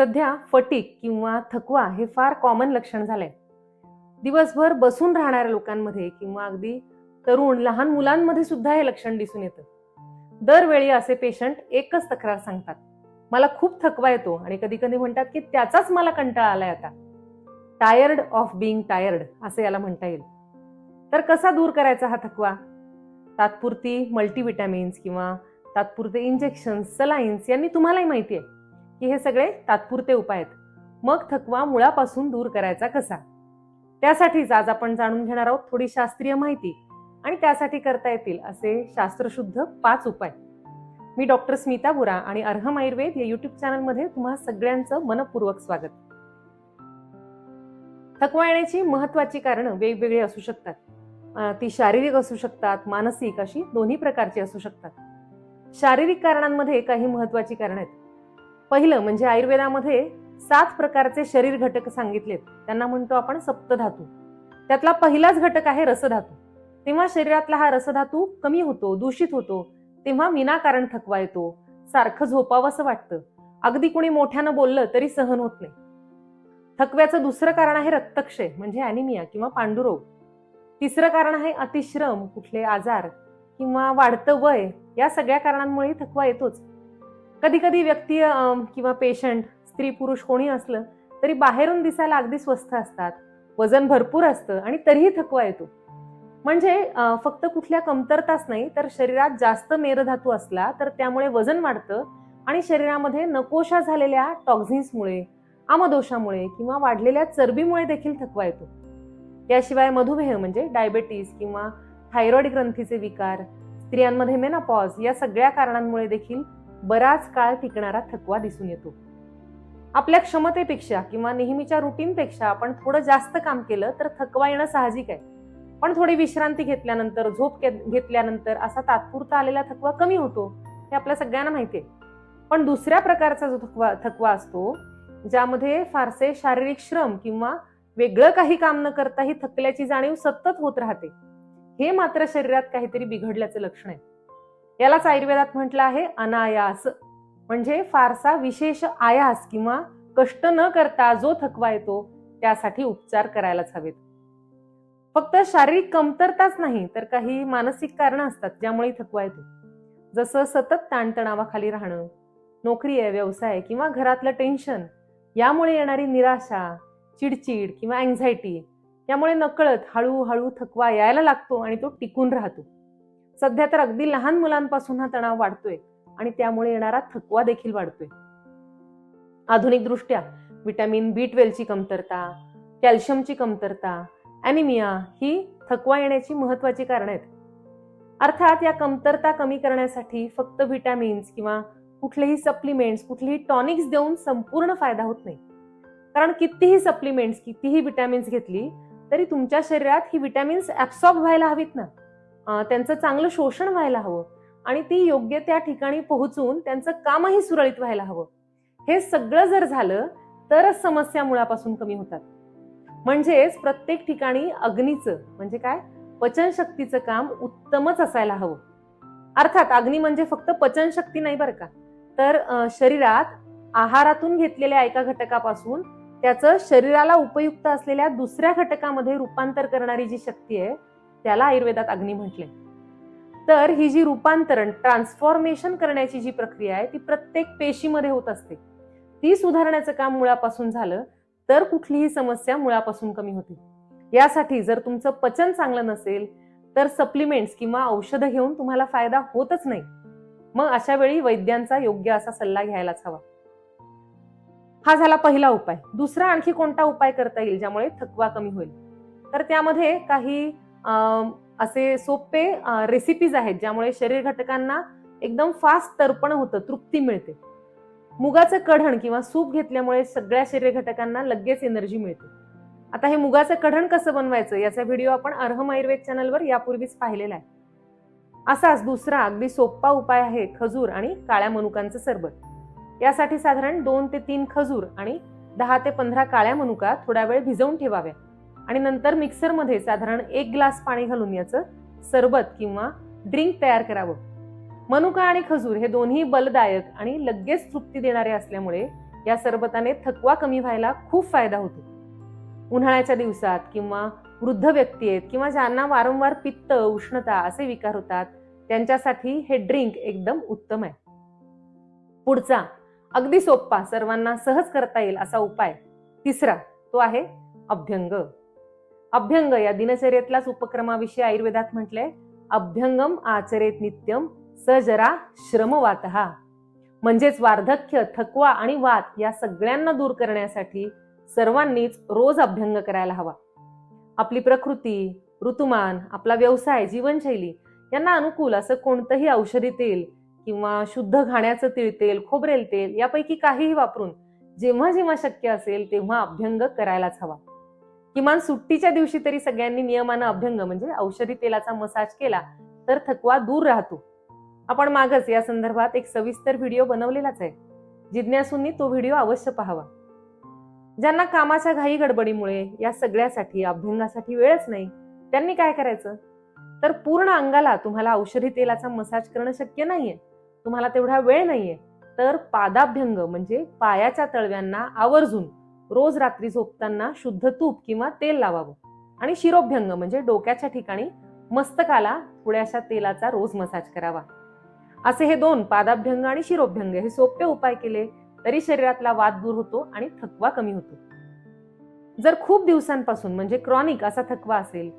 सध्या फटीक किंवा थकवा हे फार कॉमन लक्षण झालंय. दिवसभर बसून राहणाऱ्या लोकांमध्ये किंवा अगदी तरुण लहान मुलांमध्ये सुद्धा हे लक्षण दिसून येतं. दरवेळी असे पेशंट एकच तक्रार सांगतात. मला खूप थकवा येतो आणि कधी कधी म्हणतात की त्याचाच मला कंटाळा आलाय आता. टायर्ड ऑफ बिईंग टायर्ड असं याला म्हणता येईल. तर कसा दूर करायचा हा थकवा? तात्पुरती मल्टीविटॅमिन्स किंवा तात्पुरते इंजेक्शन्स सलाईन्स यांनी तुम्हालाही माहिती आहे. की हे सगळे तात्पुरते उपाय आहेत. मग थकवा मुळापासून दूर करायचा कसा? त्यासाठीच आज आपण जाणून घेणार आहोत थोडी शास्त्रीय माहिती आणि त्यासाठी करता येतील असे शास्त्रशुद्ध पाच उपाय. मी डॉक्टर स्मिता बुरा आणि अर्हम आयुर्वेद या युट्यूब चॅनलमध्ये तुम्हा सगळ्यांचं मनपूर्वक स्वागत. थकवा येण्याची महत्वाची कारणं वेगवेगळी असू शकतात. ती शारीरिक असू शकतात मानसिक अशी दोन्ही प्रकारची असू शकतात. शारीरिक कारणांमध्ये काही महत्वाची कारण आहेत. पहिलं म्हणजे आयुर्वेदामध्ये सात प्रकारचे शरीर घटक सांगितलेत. त्यांना म्हणतो आपण सप्तधातू. त्यातला पहिलाच घटक आहे रसधातू. तेव्हा शरीरातला हा रसधातू कमी होतो दूषित होतो तेव्हा विनाकारण थकवा येतो सारखं झोपावंसं वाटतं. अगदी कुणी मोठ्यानं बोललं तरी सहन होत नाही. थकव्याचं दुसरं कारण आहे रक्तक्षय म्हणजे अॅनिमिया किंवा पांडुरोग. तिसरं कारण आहे अतिश्रम कुठले आजार किंवा वाढतं वय या सगळ्या कारणांमुळे थकवा येतोच. कधी कधी व्यक्ती किंवा पेशंट स्त्री पुरुष कोणी असलं तरी बाहेरून दिसायला अगदी स्वस्थ असतात. वजन भरपूर असतं आणि तरीही थकवा येतो. म्हणजे फक्त कुठल्या कमतरताच नाही तर शरीरात जास्त मेरधातू असला तर त्यामुळे वजन वाढतं आणि शरीरामध्ये नकोशा झालेल्या टॉक्झिन्समुळे आमदोषामुळे किंवा वाढलेल्या चरबीमुळे देखील थकवा येतो. याशिवाय मधुमेह म्हणजे डायबेटीस किंवा थायरॉइड ग्रंथीचे विकार स्त्रियांमध्ये मेनापॉज या सगळ्या कारणांमुळे देखील बराच काळ टिकणारा थकवा दिसून येतो. आपल्या क्षमतेपेक्षा किंवा नेहमीच्या रुटीनपेक्षा आपण थोडं जास्त काम केलं तर थकवा येणं साहजिक आहे. पण थोडी विश्रांती घेतल्यानंतर झोप घेतल्यानंतर असा तात्पुरता आलेला थकवा कमी होतो हे आपल्या सगळ्यांना माहिती आहे. पण दुसऱ्या प्रकारचा जो थकवा थकवा असतो ज्यामध्ये फारसे शारीरिक श्रम किंवा वेगळं काही काम न करताही थकल्याची जाणीव सतत होत राहते. हे मात्र शरीरात काहीतरी बिघडल्याचं लक्षण आहे. यालाच आयुर्वेदात म्हटलं आहे अनायास. म्हणजे फारसा विशेष आयास किंवा कष्ट न करता जो थकवा येतो त्यासाठी उपचार करायलाच हवेत. फक्त शारीरिक कमतरताच नाही तर काही मानसिक कारणं असतात ज्यामुळे थकवा येतो. जसं सतत ताणतणावाखाली राहणं नोकरी आहे व्यवसाय आहे किंवा घरातलं टेन्शन यामुळे येणारी निराशा चिडचिड किंवा अँझायटी यामुळे नकळत हळूहळू थकवा यायला लागतो आणि तो टिकून राहतो. सध्या तर अगदी लहान मुलांपासून हा तणाव वाढतोय आणि त्यामुळे येणारा थकवा देखील वाढतोय. आधुनिक दृष्ट्या विटॅमिन बी ट्वेल्वची कमतरता कॅल्शियमची कमतरता अॅनिमिया ही थकवा येण्याची महत्वाची कारणं आहेत. अर्थात या कमतरता कमी करण्यासाठी फक्त व्हिटॅमिन्स किंवा कुठलेही सप्लिमेंट्स कुठलेही टॉनिक्स देऊन संपूर्ण फायदा होत नाही. कारण कितीही सप्लिमेंट्स कितीही विटॅमिन्स घेतली तरी तुमच्या शरीरात ही विटॅमिन्स ऍब्सॉर्ब व्हायला हवीत ना. त्यांचं चांगलं शोषण व्हायला हवं आणि ती योग्य त्या ठिकाणी पोहोचून त्यांचं कामही सुरळीत व्हायला हवं. हे सगळं जर झालं तरच समस्या मुळापासून कमी होतात. म्हणजेच प्रत्येक ठिकाणी अग्नीचं म्हणजे काय? पचनशक्तीचं काम उत्तमच असायला हवं. अर्थात अग्नी म्हणजे फक्त पचनशक्ती नाही बरं का? तर शरीरात आहारातून घेतलेल्या एका घटकापासून त्याचं शरीराला उपयुक्त असलेल्या दुसऱ्या घटकामध्ये रूपांतर करणारी जी शक्ती आहे त्याला आयुर्वेदात अग्नी म्हटले. तर ही जी रूपांतरण ट्रान्सफॉर्मेशन करण्याची जी प्रक्रिया आहे ती प्रत्येक पेशीमध्ये होत असते. ती सुधारण्याचं काम मुळापासून झालं तर कुठलीही समस्या मुळापासून कमी होते. यासाठी जर तुमचं पचन चांगलं नसेल तर सप्लिमेंट्स किंवा औषधं घेऊन तुम्हाला फायदा होतच नाही. मग अशा वेळी वैद्यांचा योग्य असा सल्ला घ्यायलाच हवा. हा झाला पहिला उपाय. दुसरा आणखी कोणता उपाय करता येईल ज्यामुळे थकवा कमी होईल? तर त्यामध्ये काही असे सोपे रेसिपीज आहेत ज्यामुळे शरीर घटकांना एकदम फास्ट तर्पण होतं तृप्ती मिळते. मुगाचं कढण किंवा सूप घेतल्यामुळे सगळ्या शरीर घटकांना लगेच एनर्जी मिळते. आता हे मुगाचं कढण कसं बनवायचं याचा व्हिडिओ आपण अर्हम आयुर्वेद चॅनलवर यापूर्वीच पाहिलेला आहे. असाच दुसरा अगदी सोपा उपाय आहे खजूर आणि काळ्या मनुकांचं सरबत. यासाठी साधारण दोन ते तीन खजूर आणि दहा ते पंधरा काळ्या मनुका थोडा वेळ भिजवून ठेवाव्या. आणि नंतर मिक्सरमध्ये साधारण एक ग्लास पाणी घालून याचं सरबत किंवा ड्रिंक तयार करावं. मनुका आणि खजूर हे दोन्ही बलदायक आणि लगेच तृप्ती देणारे असल्यामुळे या सरबताने थकवा कमी व्हायला खूप फायदा होतो. उन्हाळ्याच्या दिवसात किंवा वृद्ध व्यक्ती आहेत किंवा ज्यांना वारंवार पित्त उष्णता असे विकार होतात त्यांच्यासाठी हे ड्रिंक एकदम उत्तम आहे. पुढचा अगदी सोप्पा सर्वांना सहज करता येईल असा उपाय. तिसरा तो आहे अभ्यंग. अभ्यंग या दिनचर्येतलाच उपक्रमाविषयी आयुर्वेदात म्हटलंय अभ्यंगम आचरेत नित्यम सजरा श्रमवात म्हणजेच वार्धक्य थकवा आणि वात या सगळ्यांना दूर करण्यासाठी सर्वांनीच रोज अभ्यंग करायला हवा. आपली प्रकृती ऋतुमान आपला व्यवसाय जीवनशैली यांना अनुकूल असं कोणतंही औषधी तेल किंवा शुद्ध घाण्याचं तिळतेल खोबरेल तेल यापैकी काहीही वापरून जेव्हा जेव्हा शक्य असेल तेव्हा अभ्यंग करायलाच हवा. किमान सुट्टीच्या दिवशी तरी सगळ्यांनी नियमानं अभ्यंग म्हणजे औषधी तेलाचा मसाज केला तर थकवा दूर राहतो. आपण मागच या संदर्भात एक सविस्तर व्हिडिओ बनवलेलाच आहे. जिज्ञासूंनी तो व्हिडिओ अवश्य पाहावा. ज्यांना कामाच्या घाई गडबडीमुळे या सगळ्यासाठी अभ्यंगासाठी वेळच नाही त्यांनी काय करायचं? तर पूर्ण अंगाला तुम्हाला औषधी तेलाचा मसाज करणं शक्य नाहीये. तुम्हाला तेवढा वेळ नाहीये. तर पादाभ्यंग म्हणजे पायाच्या तळव्यांना आवर्जून रोज रात्री झोपताना शुद्ध तूप किंवा तेल लावावं. आणि शिरोभ्यंग म्हणजे डोक्याच्या ठिकाणी मस्तकाला थोड्याशा तेलाचा रोज मसाज करावा. असे हे दोन पादाभ्यंग आणि शिरोभ्यंग हे सोपे उपाय केले तरी शरीरातला वाद दूर होतो आणि थकवा कमी होतो. जर खूप दिवसांपासून म्हणजे क्रॉनिक असा थकवा असेल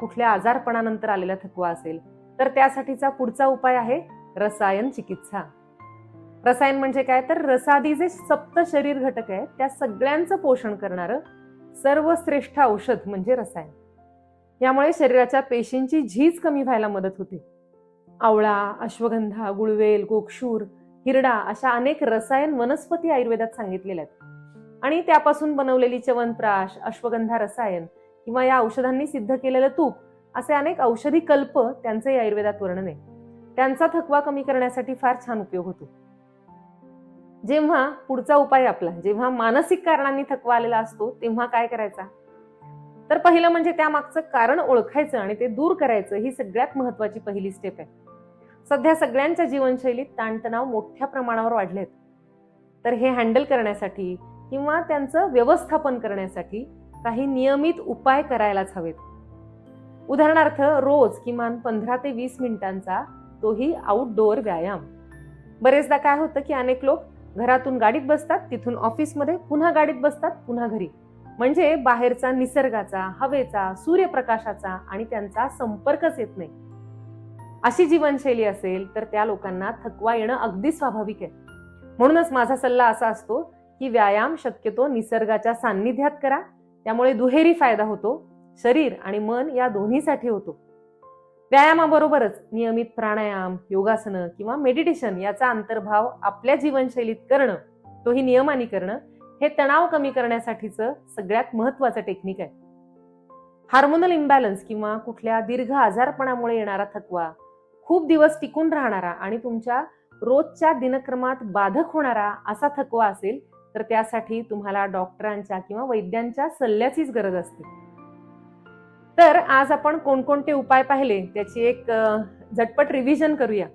कुठल्या आजारपणानंतर आलेला थकवा असेल तर त्यासाठीचा पुढचा उपाय आहे रसायन चिकित्सा. रसायन म्हणजे काय? तर रसादी जे सप्त शरीर घटक आहेत त्या सगळ्यांचं पोषण करणारं सर्वश्रेष्ठ औषध म्हणजे रसायन. यामुळे शरीराच्या पेशींची झीज कमी व्हायला मदत होते. आवळा अश्वगंधा गुळवेल गोक्षूर हिरडा अशा अनेक रसायन वनस्पती आयुर्वेदात सांगितलेल्या आहेत. आणि त्यापासून बनवलेली च्यवनप्राश अश्वगंधा रसायन किंवा या औषधांनी सिद्ध केलेलं तूप असे अनेक औषधी कल्प त्यांचे आयुर्वेदात वर्णन आहे. त्यांचा थकवा कमी करण्यासाठी फार छान उपयोग होतो. जेव्हा पुढचा उपाय आपला जेव्हा मानसिक कारणांनी थकवा आलेला असतो तेव्हा काय करायचा? तर पहिलं म्हणजे त्यामागचं कारण ओळखायचं आणि ते दूर करायचं ही सगळ्यात महत्वाची पहिली स्टेप आहे. सध्या सगळ्यांच्या जीवनशैलीत ताणतणाव मोठ्या प्रमाणावर वाढलेत. तर हे हँडल करण्यासाठी किंवा त्यांचं व्यवस्थापन करण्यासाठी काही नियमित उपाय करायलाच हवेत. उदाहरणार्थ रोज किमान पंधरा ते वीस मिनिटांचा तोही आउटडोअर व्यायाम. बरेचदा काय होतं की अनेक लोक घरातून गाडीत बसतात तिथून ऑफिसमध्ये पुन्हा गाडीत बसतात पुन्हा घरी. म्हणजे बाहेरचा निसर्गाचा हवेचा सूर्यप्रकाशाचा आणि त्यांचा संपर्कच येत नाही. अशी जीवनशैली असेल तर त्या लोकांना थकवा येणं अगदी स्वाभाविक आहे. म्हणूनच माझा सल्ला असा असतो की व्यायाम शक्यतो निसर्गाच्या सान्निध्यात करा. त्यामुळे दुहेरी फायदा होतो. शरीर आणि मन या दोन्हीसाठी होतो. व्यायामाबरोबरच नियमित प्राणायाम योगासनं किंवा मेडिटेशन याचा अंतर्भाव आपल्या जीवनशैलीत करणं तोही नियमाने करणं हे तणाव कमी करण्यासाठीचं सगळ्यात महत्वाचं टेक्निक आहे. हार्मोनल इम्बॅलन्स किंवा कुठल्या दीर्घ आजारपणामुळे येणारा थकवा खूप दिवस टिकून राहणारा आणि तुमच्या रोजच्या दिनक्रमात बाधक होणारा असा थकवा असेल तर त्यासाठी तुम्हाला डॉक्टरांच्या किंवा वैद्यांच्या सल्ल्याचीच गरज असते. तर आज आपण कोणकोणते उपाय पाहिले? त्याची एक झटपट रिव्हिजन करूया.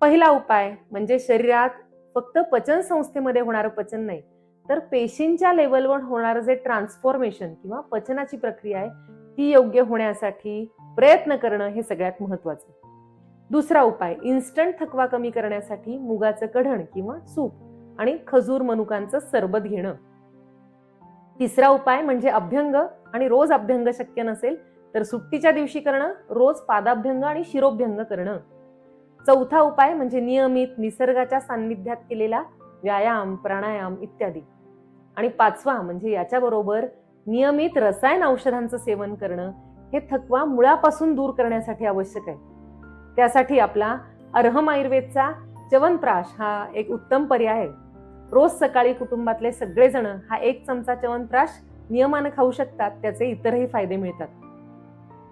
पहिला उपाय म्हणजे शरीरात फक्त पचन संस्थेमध्ये होणारं पचन नाही तर पेशींच्या लेवलवर होणारं जे ट्रान्सफॉर्मेशन किंवा पचनाची प्रक्रिया आहे ती योग्य होण्यासाठी प्रयत्न करणं हे सगळ्यात महत्वाचं दुसरा उपाय इन्स्टंट थकवा कमी करण्यासाठी मुगाचं कढण किंवा सूप आणि खजूर मनुकांचं सरबत घेणं. तिसरा उपाय म्हणजे अभ्यंग आणि रोज अभ्यंग शक्य नसेल तर सुट्टीच्या दिवशी करणं रोज पादाभ्यंग आणि शिरोभ्यंग करणं. चौथा उपाय म्हणजे नियमित निसर्गाच्या सान्निध्यात केलेला व्यायाम प्राणायाम इत्यादी. आणि पाचवा म्हणजे याच्याबरोबर नियमित रसायन औषधांचं सेवन करणं हे थकवा मुळापासून दूर करण्यासाठी आवश्यक आहे. त्यासाठी आपला अर्हम आयुर्वेदचा च्यवनप्राश हा एक उत्तम पर्याय आहे. रोज सकाळी कुटुंबातले सगळेजण हा एक चमचा च्यवनप्राश नियमानं खाऊ शकतात त्याचे इतरही फायदे मिळतात.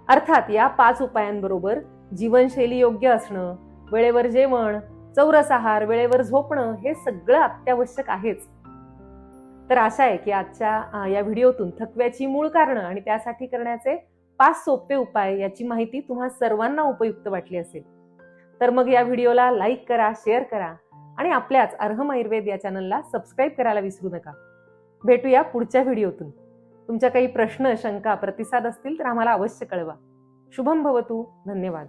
अर्थात या पाच उपायांबरोबर जीवनशैली योग्य असणं वेळेवर जेवण चौरस आहार वेळेवर झोपणं हे सगळं अत्यावश्यक आहेच. तर आशा आहे की आजच्या या व्हिडिओतून थकव्याची मूळ कारणं आणि त्यासाठी करण्याचे पाच सोपे उपाय याची माहिती तुम्हा सर्वांना उपयुक्त वाटली असेल. तर मग या व्हिडिओला लाईक करा शेअर करा आणि आपल्याच अर्हम आयुर्वेद या चॅनलला सबस्क्राईब करायला विसरू नका. भेटूया पुढच्या व्हिडिओतून. तुमच्या काही प्रश्न शंका प्रतिसाद असतील तर आम्हाला अवश्य कळवा. शुभम भवतू. धन्यवाद.